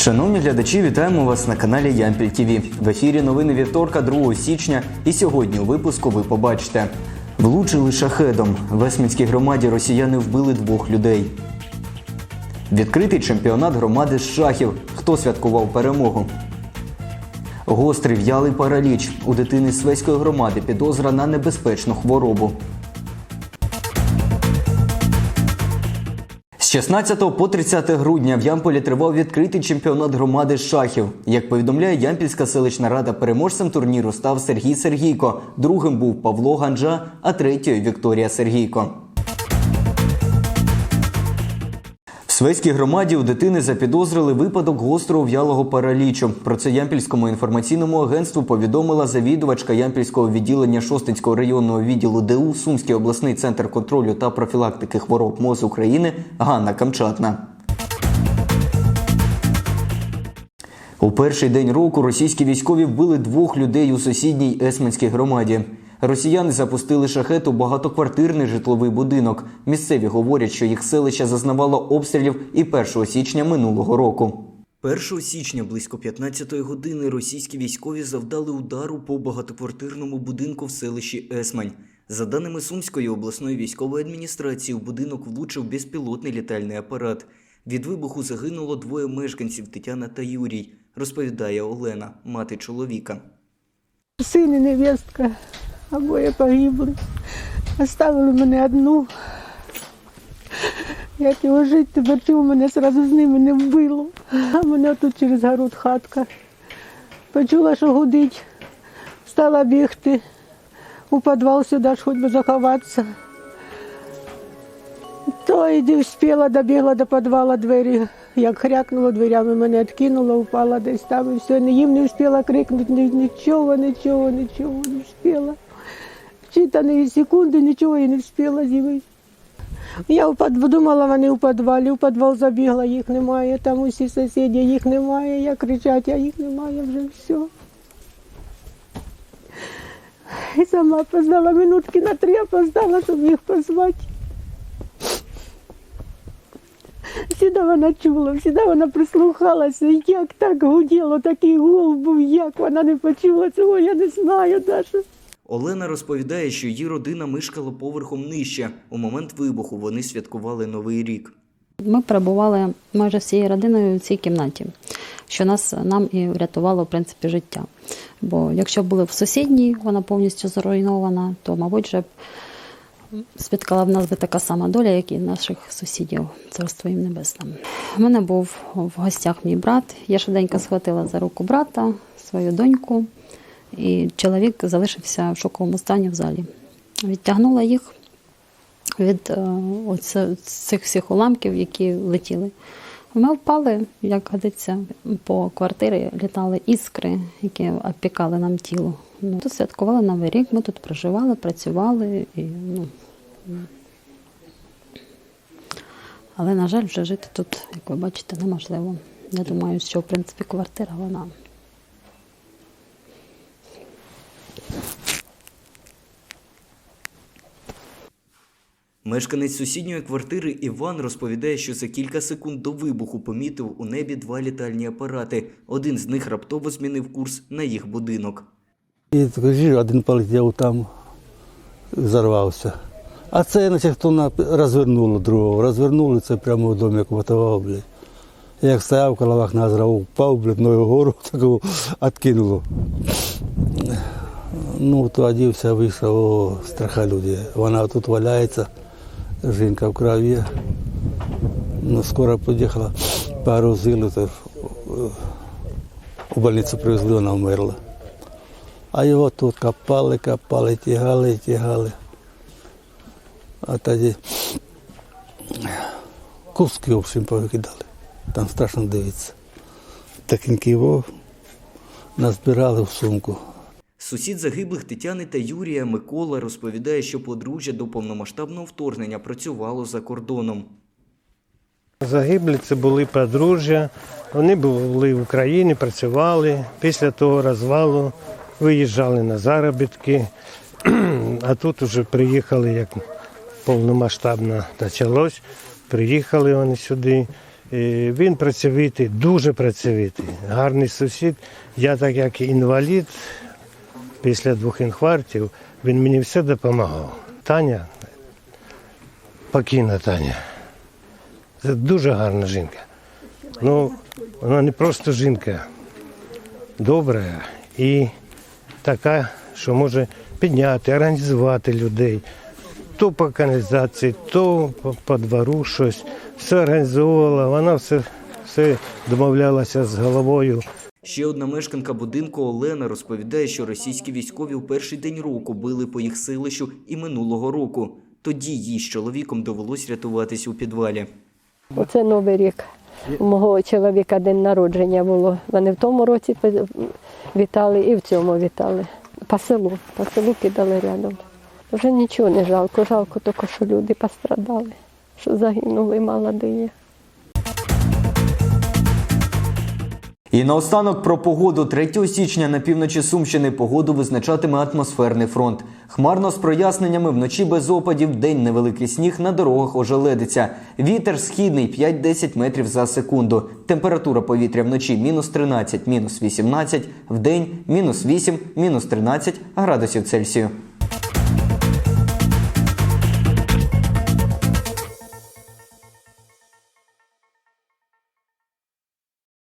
Шановні глядачі, вітаємо вас на каналі Ямпіль ТВ. В ефірі новини вівторка 2 січня. І сьогодні у випуску ви побачите: влучили шахедом. В Есмінській громаді росіяни вбили двох людей. Відкритий чемпіонат громади з шахів. Хто святкував перемогу? Гострий в'ялий параліч. У дитини Свеської громади підозра на небезпечну хворобу. З 16 по 30 грудня в Ямполі тривав відкритий чемпіонат громади шахів. Як повідомляє Ямпільська селищна рада, переможцем турніру став Сергій Сергійко. Другим був Павло Ганджа, а третьою Вікторія Сергійко. В громаді у дитини запідозрили випадок гострого в'ялого паралічу. Про це Ямпільському інформаційному агентству повідомила завідувачка Ямпільського відділення Шостинського районного відділу ДУ Сумський обласний центр контролю та профілактики хвороб МОЗ України Ганна Камчатна. У перший день року російські військові вбили двох людей у сусідній Есменській громаді. Росіяни запустили шахет у багатоквартирний житловий будинок. Місцеві говорять, що їх селище зазнавало обстрілів і 1 січня минулого року. 1 січня близько 15-ї години російські військові завдали удару по багатоквартирному будинку в селищі Есмань. За даними Сумської обласної військової адміністрації, у будинок влучив безпілотний літальний апарат. Від вибуху загинуло двоє мешканців Тетяна та Юрій, розповідає Олена, мати чоловіка. Син і невістка, обоє погибли. Оставили мене одну. Як його жити, чого мене одразу з ними не вбило. А мене тут через город хатка. Почула, що гудить, стала бігти у підвал сюди ж хоч би заховатися. То не встигла, добігла до підвала двері. Як хрякнуло дверями, мене відкинуло, упала десь там і все. Їм не встигла крикнути, нічого, нічого, нічого не встигла. Вчитані секунди нічого і не встигла з'явити. Я думала, вони у підвалі, у підвал забігла, їх немає, там усі сусіди, їх немає, я кричать, а їх немає вже все. І сама поздала минутки на три, опоздала, щоб їх позвати. Всіда вона чула, всіда вона прислухалася, як так гуділо, такий гул був, як вона не почула цього, я не знаю навіть. Олена розповідає, що її родина мешкала поверхом нижче. У момент вибуху вони святкували Новий рік. Ми перебували майже всією родиною в цій кімнаті, що нас нам і врятувало в принципі життя. Бо якщо були в сусідній, вона повністю зруйнована, то, мабуть, вже спіткала б нас би така сама доля, як і наших сусідів, царство небесним. У мене був в гостях мій брат. Я швиденько схватила за руку брата, свою доньку, і чоловік залишився в шоковому стані в залі. Відтягнула їх від оце- цих всіх уламків, які летіли. Ми впали, як годиться, по квартирі літали іскри, які опікали нам тіло. Ну, тут святкували Новий рік, ми тут проживали, працювали. І, ну, але, на жаль, вже жити тут, як ви бачите, неможливо. Я думаю, що в принципі квартира вона Мешканець сусідньої квартири Іван розповідає, що за кілька секунд до вибуху помітив у небі два літальні апарати. Один з них раптово змінив курс на їх будинок. І скажи, один полетів там, взорвався. А це, значить, хто розвернуло другого. Розвернули це прямо в домі квартував, блядь. Як стояв, коло вікна зразу впав, блядь, ногу вгору, такого відкинуло. Ну, тоді все вийшло, о, страха люди. Вона тут валяється, жінка в крові. Ну, скоро під'їхала, погрузили, то, е, у больницю привезли, вона вмерла. А його тут копали, копали, тягали, тягали. А тоді куски, в общем, повикидали. Там страшно дивитися. Такенький його назбирали в сумку. Сусід загиблих Тетяни та Юрія Микола розповідає, що подружжя до повномасштабного вторгнення працювало за кордоном. Загиблі це були подружжя. Вони були в Україні, працювали. Після того розвалу виїжджали на заробітки, а тут вже приїхали, як повномасштабно почалось. Приїхали вони сюди Е, Він працьовитий, дуже працьовитий, гарний сусід. Я так як інвалід після двох інфарктів, він мені все допомагав. Таня, покійна Таня. Це дуже гарна жінка. Ну, вона не просто жінка, добра і така, що може підняти, організувати людей. То по каналізації, то по, двору щось. Все організовувала, вона все, все домовлялася з головою. Ще одна мешканка будинку Олена розповідає, що російські військові у перший день року били по їх селищу і минулого року. Тоді їй з чоловіком довелось рятуватись у підвалі. Оце Новий рік. У мого чоловіка день народження було. Вони в тому році вітали і в цьому вітали. По селу, по селу кидали рядом. Вже нічого не жалко, жалко тільки, що люди пострадали, що загинули молоді. І наостанок про погоду 3 січня на півночі Сумщини погоду визначатиме атмосферний фронт. Хмарно з проясненнями вночі без опадів, день невеликий сніг на дорогах ожеледиться. Вітер східний 5-10 метрів за секунду. Температура повітря вночі мінус 13, мінус 18, вдень мінус 8, мінус 13 градусів Цельсію.